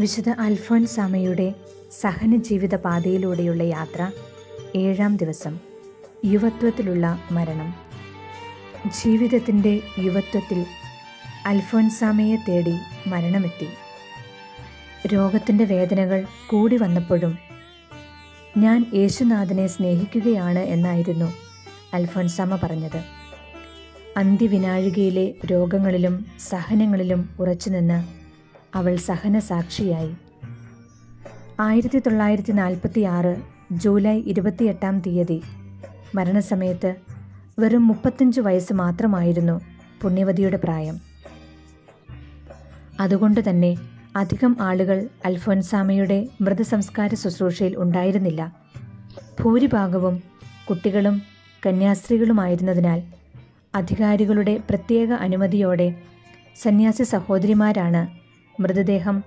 വിശുദ്ധ അൽഫോൻസാമയുടെ സഹനജീവിത പാതയിലൂടെയുള്ള യാത്ര ഏഴാം ദിവസം യുവത്വത്തിലുള്ള മരണം. ജീവിതത്തിന്റെ യുവത്വത്തിൽ അൽഫോൻസാമയെ തേടി മരണമെത്തി. രോഗത്തിന്റെ വേദനകൾ കൂടി വന്നപ്പോഴും ഞാൻ യേശുനാഥനെ സ്നേഹിക്കുകയാണ് എന്നായിരുന്നു അൽഫോൻസാമ പറഞ്ഞത്. അന്ത്യവിനാഴികയിലെ രോഗങ്ങളിലും സഹനങ്ങളിലും ഉറച്ചുനിന്ന് അവൾ സഹനസാക്ഷിയായി. ആയിരത്തി തൊള്ളായിരത്തി നാൽപ്പത്തി ആറ് ജൂലൈ ഇരുപത്തിയെട്ടാം തീയതി മരണസമയത്ത് വെറും മുപ്പത്തഞ്ച് വയസ്സ് മാത്രമായിരുന്നു പുണ്യവതിയുടെ പ്രായം. അതുകൊണ്ട് തന്നെ അധികം ആളുകൾ അൽഫോൻസാമയുടെ മൃതസംസ്കാര ശുശ്രൂഷയിൽ ഉണ്ടായിരുന്നില്ല. ഭൂരിഭാഗവും കുട്ടികളും കന്യാസ്ത്രീകളുമായിരുന്നതിനാൽ അധികാരികളുടെ പ്രത്യേക അനുമതിയോടെ സന്യാസി സഹോദരിമാരാണ് മൃതദേഹം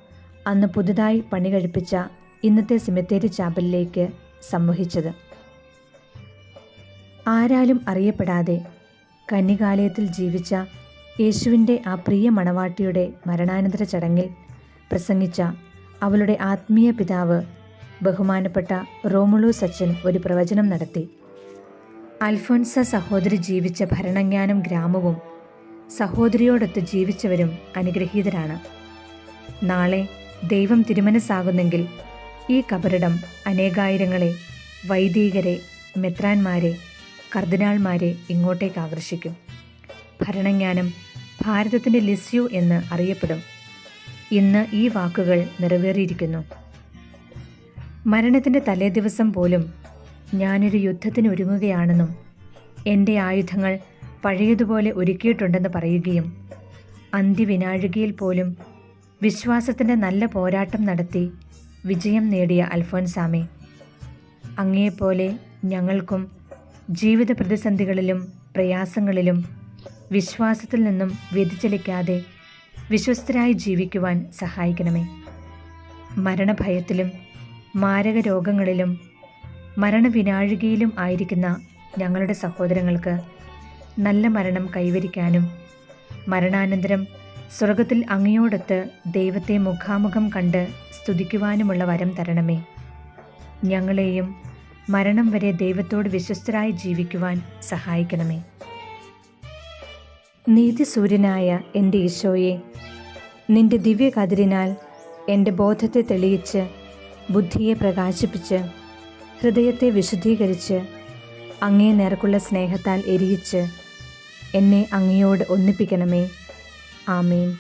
അന്ന് പുതുതായി പണി കഴിപ്പിച്ച ഇന്നത്തെ സിമത്തേരി ചാപ്പലിലേക്ക് സംവഹിച്ചത്. ആരാലും അറിയപ്പെടാതെ കന്നികാലയത്തിൽ ജീവിച്ച യേശുവിന്റെ ആ പ്രിയ മണവാട്ടിയുടെ മരണാനന്തര ചടങ്ങിൽ പ്രസംഗിച്ച അവളുടെ ആത്മീയ പിതാവ് ബഹുമാനപ്പെട്ട റോമുളു സച്ചൻ ഒരു പ്രവചനം നടത്തി. അൽഫോൻസ സഹോദരി ജീവിച്ച ഭരണജ്ഞാനം ഗ്രാമവും സഹോദരിയോടൊത്ത് ജീവിച്ചവരും അനുഗ്രഹീതരാണ്. നാളെ ദൈവം തിരുമനസ്സാകുന്നെങ്കിൽ ഈ കബറിടം അനേകായിരങ്ങളെ വൈദികരെ മെത്രാന്മാരെ കർദിനാൾമാരെ ഇങ്ങോട്ടേക്ക് ആകർഷിക്കും. ഭരണജ്ഞാനം ഭാരതത്തിന്റെ ലിസ്യു എന്ന് അറിയപ്പെടും. ഇന്ന് ഈ വാക്കുകൾ നിറവേറിയിരിക്കുന്നു. മരണത്തിന്റെ തലേദിവസം പോലും ഞാനൊരു യുദ്ധത്തിന് ഒരുങ്ങുകയാണെന്നും എന്റെ ആയുധങ്ങൾ പഴയതുപോലെ ഒരുക്കിയിട്ടുണ്ടെന്ന് പറയുകയും അന്തിവിനാഴികയിൽ പോലും വിശ്വാസത്തിന്റെ നല്ല പോരാട്ടം നടത്തി വിജയം നേടിയ അൽഫോൻസാമി. അങ്ങയെപ്പോലെ ഞങ്ങൾക്കും ജീവിത പ്രതിസന്ധികളിലും പ്രയാസങ്ങളിലും വിശ്വാസത്തിൽ നിന്നും വ്യതിചലിക്കാതെ വിശ്വസ്തരായി ജീവിക്കുവാൻ സഹായിക്കണമേ. മരണഭയത്തിലും മാരക രോഗങ്ങളിലും മരണവിനാഴികയിലും ആയിരിക്കുന്ന ഞങ്ങളുടെ സഹോദരങ്ങൾക്ക് നല്ല മരണം കൈവരിക്കാനും മരണാനന്തരം സ്വർഗത്തിൽ അങ്ങയോടൊത്ത് ദൈവത്തെ മുഖാമുഖം കണ്ട് സ്തുതിക്കുവാനുമുള്ള വരം തരണമേ. ഞങ്ങളെയും മരണം വരെ ദൈവത്തോട് വിശ്വസ്തരായി ജീവിക്കുവാൻ സഹായിക്കണമേ. നീതിസൂര്യനായ എന്റെ ഈശോയെ നിന്റെ ദിവ്യകതിരിനാൽ എന്റെ ബോധത്തെ തെളിയിച്ച് ബുദ്ധിയെ പ്രകാശിപ്പിച്ച് ഹൃദയത്തെ വിശുദ്ധീകരിച്ച് അങ്ങേ നേർക്കുള്ള സ്നേഹത്താൽ എരിയിച്ച് എന്നെ അങ്ങയോട് ഒന്നിപ്പിക്കണമേ. آمین۔